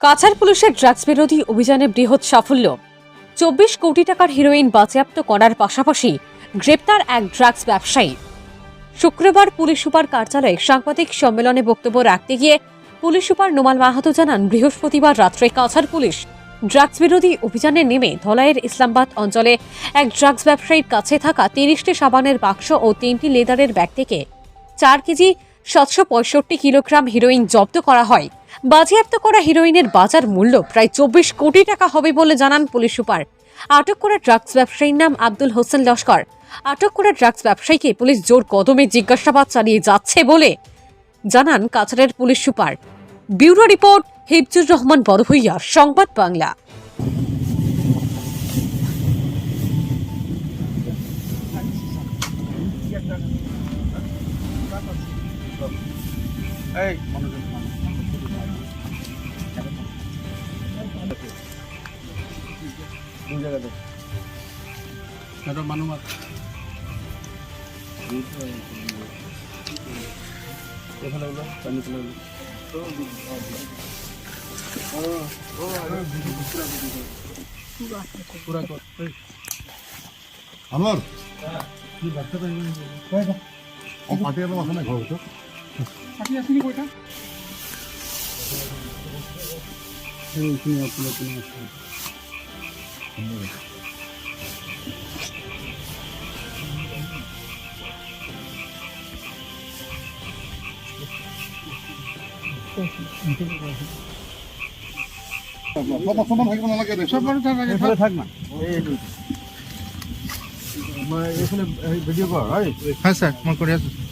কাছাড় পুলিশের ড্রাগস বিরোধী অভিযানে বৃহৎ সাফল্য। চব্বিশ কোটি টাকার হিরোইন বাজেয়াপ্ত করার পাশাপাশি গ্রেপ্তার এক ড্রাগস ব্যবসায়ী। শুক্রবার পুলিশ সুপার কার্যালয়ে সাংবাদিক সম্মেলনে বক্তব্য রাখতে গিয়ে পুলিশ সুপার নোমাল মাহাতো জানান, বৃহস্পতিবার রাত্রে কাছাড় পুলিশ ড্রাগস বিরোধী অভিযানে নেমে ধলাইয়ের ইসলামবাদ অঞ্চলে এক ড্রাগস ব্যবসায়ীর কাছে থাকা তিরিশটি সাবানের বাক্স ও তিনটি লেদারের ব্যাগ থেকে চার কেজি সাতশো পঁয়ষট্টি কিলোগ্রাম হিরোইন জব্দ করা হয়। বাজেয়াপ্ত করা হিরোইনের বাজার মূল্য প্রায় চব্বিশ কোটি টাকা হবে বলে জানান পুলিশ সুপার। আটক করা ড্রাগস ব্যবসায়ীর নাম আব্দুল হোসেন লস্কর। আটক করা ড্রাগস ব্যবসায়ীকে পুলিশ জোর কদমে জিজ্ঞাসাবাদ চালিয়ে যাচ্ছে বলে জানান কাছাড়ের police super. Bureau report, Hifzur Rahman Barbhuiya, Sangbad Bangla. এই মনোযোগ মানুষ কোথায় লাগল পানি চলে গেলো পুরা কর এই, আমার? কি বাচ্চা ও পাটি এলো আছে না ঘর তো। আসেনি আসুন সমান থাকিব নালাগে দে সব থাকে না এখানে ভিডিও কর হয় হ্যাঁ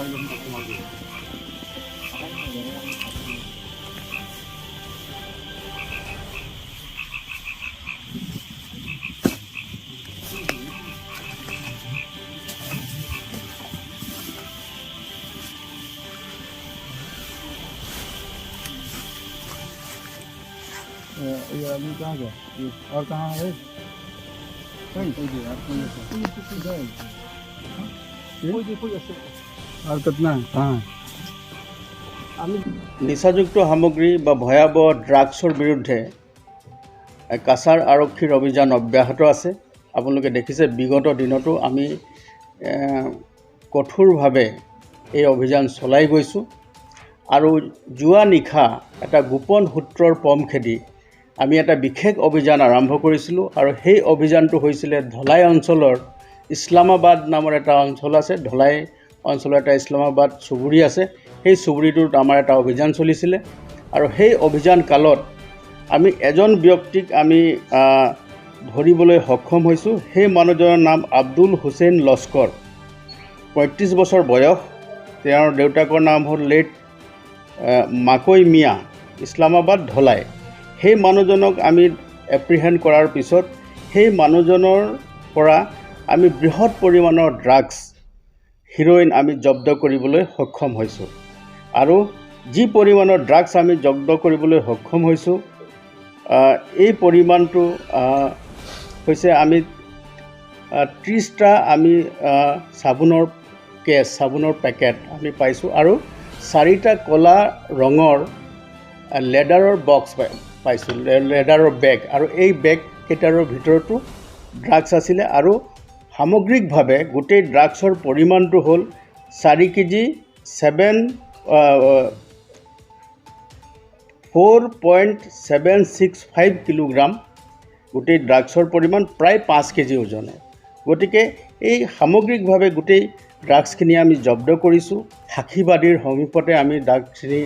ये ये आदमी कहाँ गया? ये और कहाँ है? कहीं? कोई भी आप कोई कोई कोई और আর কিতনা? হ্যাঁ। আমি নিচাযুক্ত সামগ্ৰী বা ভয়াৱহ ড্ৰাগছৰ বিৰুদ্ধে কাছাৰ আৰক্ষীৰ অভিযান অব্যাহত আছে। আপোনালোকে দেখিছে, বিগত দিনতো আমি কঠোৰভাৱে এই অভিযান চলাই গৈছোঁ। আৰু যোৱা নিশা এটা গোপন সূত্ৰৰ পম খেদি আমি এটা বিশেষ অভিযান আৰম্ভ কৰিছিলোঁ আৰু সেই অভিযানটো হৈছিলে ধলাই অঞ্চলৰ ইছলামাবাদ নামৰ এটা অঞ্চল আছে। ধলাই অঞ্চলৰ এটা ইছলামাবাদ চুবুৰী আছে। সেই চুবুৰীটোত আমাৰ এটা অভিযান চলিছিলে। আৰু সেই অভিযান কালত আমি এজন ব্যক্তিক আমি ধৰিবলৈ সক্ষম হৈছোঁ। সেই মানুহজনৰ নাম আব্দুল হুছেইন লস্কৰ। পঁয়ত্ৰিছ বছৰ বয়স। তেওঁৰ দেউতাকৰ নাম হ'ল লেট মাকৈ মিয়া, ইছলামাবাদ ধলাই। সেই মানুহজনক আমি এপ্ৰিহেণ্ড কৰাৰ পিছত সেই মানুহজনৰ পৰা আমি বৃহৎ পৰিমাণৰ ড্ৰাগছ হিৰ'ইন আমি জব্দ কৰিবলৈ সক্ষম হৈছোঁ। আৰু যি পৰিমাণৰ ড্ৰাগছ আমি জব্দ কৰিবলৈ সক্ষম হৈছোঁ এই পৰিমাণটো হৈছে আমি ত্ৰিছটা আমি চাবোনৰ কেছ চাবোনৰ পেকেট আমি পাইছোঁ আৰু চাৰিটা ক'লা ৰঙৰ লেডাৰৰ বক্স পাই, পাইছোঁ লেডাৰৰ বেগ। আৰু এই বেগকেইটাৰ ভিতৰতো ড্ৰাগছ আছিলে আৰু সামগ্ৰিকভাৱে গোটেই ড্ৰাগছৰ পৰিমাণটো হ'ল চাৰি KG seven four point seven six five kilogram. গোটেই ড্ৰাগছৰ পৰিমাণ প্ৰায় পাঁচ কেজি ওজনৰ। গতিকে এই সামগ্ৰিকভাৱে গোটেই ড্ৰাগছখিনি আমি জব্দ কৰিছোঁ। সাক্ষীবাদীৰ সমীপতে আমি ড্ৰাগছখিনি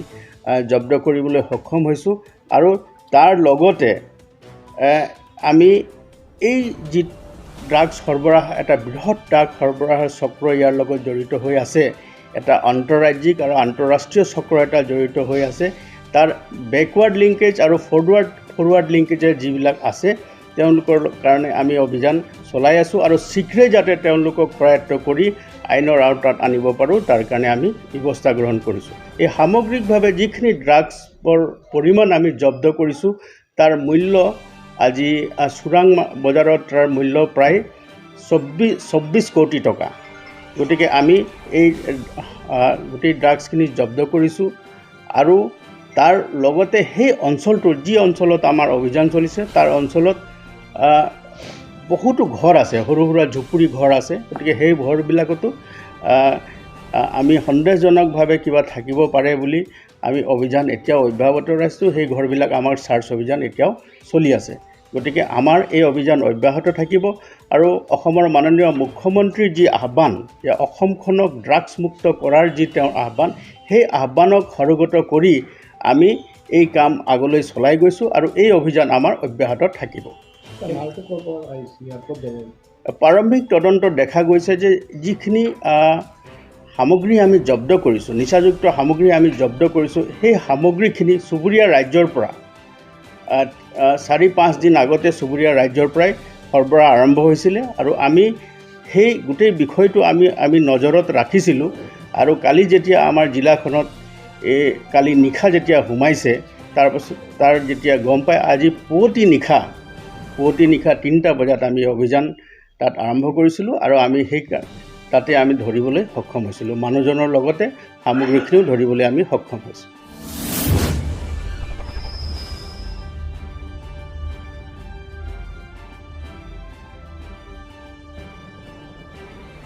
জব্দ কৰিবলৈ সক্ষম হৈছোঁ। আৰু তাৰ লগতে আমি এই যি ড্ৰাগছ সৰবৰাহ, এটা বৃহৎ ড্ৰাগ সৰবৰাহৰ চক্ৰ ইয়াৰ লগত জড়িত হৈ আছে। এটা আন্তঃৰাজ্যিক আৰু আন্তঃৰাষ্ট্ৰীয় চক্ৰ এটা জড়িত হৈ আছে। তাৰ বেকৱাৰ্ড লিংকেজ আৰু ফৰৱাৰ্ড ফৰৱাৰ্ড লিংকেজৰ যিবিলাক আছে, তেওঁলোকৰ কাৰণে আমি অভিযান চলাই আছোঁ আৰু শীঘ্ৰেই যাতে তেওঁলোকক কৰায়ত্ব কৰি আইনৰ আওতাত আনিব পাৰোঁ, তাৰ কাৰণে আমি ব্যৱস্থা গ্ৰহণ কৰিছোঁ। এই সামগ্ৰিকভাৱে যিখিনি ড্ৰাগছৰ পৰিমাণ আমি জব্দ কৰিছোঁ, তাৰ মূল্য আজি চোৰাং বজাৰত তাৰ মূল্য প্ৰায় চৌব্বিছ চৌব্বিছ কোটি টকা। গতিকে আমি এই গোটেই ড্ৰাগছখিনি জব্দ কৰিছোঁ আৰু তাৰ লগতে সেই অঞ্চলটোৰ যি অঞ্চলত আমাৰ অভিযান চলিছে তাৰ অঞ্চলত বহুতো ঘৰ আছে সৰু সুৰা ঝুপুৰি ঘৰ আছে। গতিকে সেই ঘৰবিলাকতো আমি সন্দেহজনকভাৱে কিবা থাকিব পাৰে বুলি আমি অভিযান এতিয়াও অব্যাহত ৰাখিছোঁ সেই ঘৰবিলাক আমাৰ চাৰ্চ অভিযান এতিয়াও চলি আছে। গতিকে আমাৰ এই অভিযান অব্যাহত থাকিব আৰু অসমৰ মাননীয় মুখ্যমন্ত্ৰীৰ যি আহ্বান যে অসমখনক ড্ৰাগছ মুক্ত কৰাৰ যি তেওঁৰ আহ্বান সেই আহ্বানক সৰোগত কৰি আমি এই কাম আগলৈ চলাই গৈছোঁ আৰু এই অভিযান আমাৰ অব্যাহত থাকিব। প্ৰাৰম্ভিক তদন্তত দেখা গৈছে যে যিখিনি সামগ্ৰী আমি জব্দ কৰিছোঁ নিচাযুক্ত সামগ্ৰী আমি জব্দ কৰিছোঁ সেই সামগ্ৰীখিনি চুবুৰীয়া ৰাজ্যৰ পৰা চাৰি পাঁচদিন আগতে চুবুৰীয়া ৰাজ্যৰ পৰাই সৰবৰাহ আৰম্ভ হৈছিলে আৰু আমি সেই গোটেই বিষয়টো আমি আমি নজৰত ৰাখিছিলোঁ আৰু কালি যেতিয়া আমাৰ জিলাখনত এই কালি নিশা যেতিয়া সোমাইছে তাৰপাছত তাৰ যেতিয়া গম পাই আজি পুৱতি নিশা পুৱতি নিশা তিনিটা বজাত আমি অভিযান তাত আৰম্ভ কৰিছিলোঁ আৰু আমি সেই তাতে আমি ধৰিবলৈ সক্ষম হৈছিলোঁ। মানুহজনৰ লগতে সামগ্ৰীখিনিও ধৰিবলৈ আমি সক্ষম হৈছোঁ।